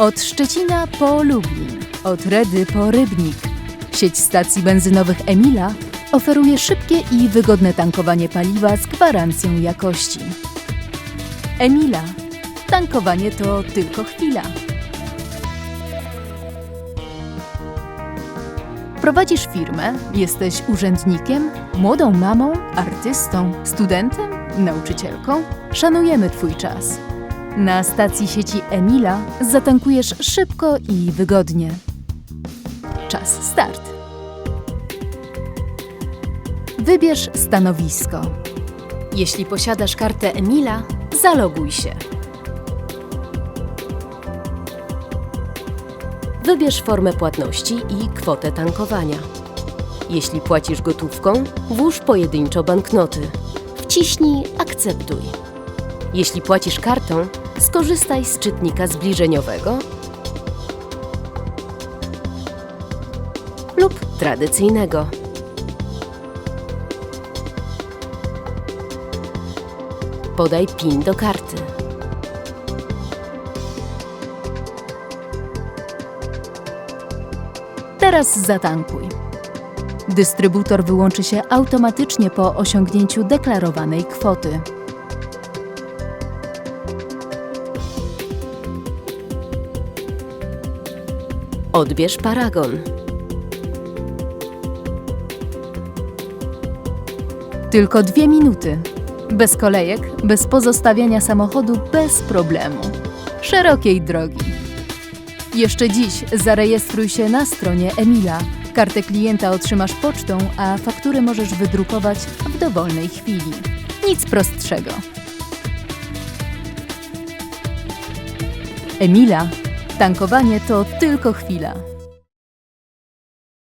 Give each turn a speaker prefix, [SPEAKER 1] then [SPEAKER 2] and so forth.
[SPEAKER 1] Od Szczecina po Lublin, od Redy po Rybnik. Sieć stacji benzynowych Emila oferuje szybkie i wygodne tankowanie paliwa z gwarancją jakości. Emila. Tankowanie to tylko chwila. Prowadzisz firmę, jesteś urzędnikiem, młodą mamą, artystą, studentem, nauczycielką? Szanujemy Twój czas. Na stacji sieci Emila zatankujesz szybko i wygodnie. Czas start. Wybierz stanowisko. Jeśli posiadasz kartę Emila, zaloguj się.
[SPEAKER 2] Wybierz formę płatności i kwotę tankowania. Jeśli płacisz gotówką, włóż pojedynczo banknoty. Wciśnij Akceptuj. Jeśli płacisz kartą, skorzystaj z czytnika zbliżeniowego lub tradycyjnego. Podaj PIN do karty.
[SPEAKER 1] Teraz zatankuj. Dystrybutor wyłączy się automatycznie po osiągnięciu deklarowanej kwoty.
[SPEAKER 2] Odbierz paragon.
[SPEAKER 1] Tylko dwie minuty. Bez kolejek, bez pozostawiania samochodu, bez problemu. Szerokiej drogi. Jeszcze dziś zarejestruj się na stronie Emila. Kartę klienta otrzymasz pocztą, a faktury możesz wydrukować w dowolnej chwili. Nic prostszego. Emila. Tankowanie to tylko chwila.